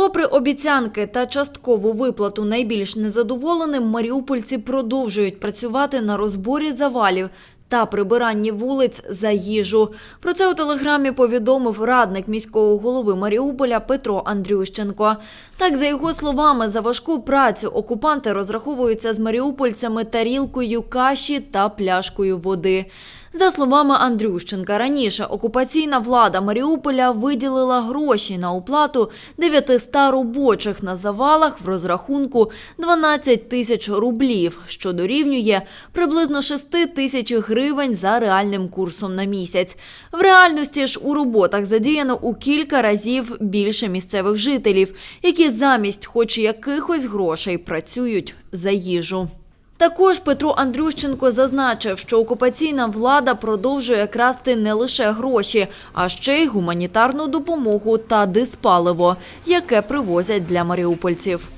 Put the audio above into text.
Попри обіцянки та часткову виплату найбільш незадоволеним, маріупольці продовжують працювати на розборі завалів та прибиранні вулиць за їжу. Про це у телеграмі повідомив радник міського голови Маріуполя Петро Андрющенко. Так, за його словами, за важку працю окупанти розраховуються з маріупольцями тарілкою каші та пляшкою води. За словами Андрющенка, раніше окупаційна влада Маріуполя виділила гроші на оплату 900 робочих на завалах в розрахунку 12 тисяч рублів, що дорівнює приблизно 6 тисяч гривень за реальним курсом на місяць. В реальності ж у роботах задіяно у кілька разів більше місцевих жителів, які замість хоч якихось грошей працюють за їжу. Також Петро Андрющенко зазначив, що окупаційна влада продовжує красти не лише гроші, а ще й гуманітарну допомогу та диспаливо, яке привозять для маріупольців.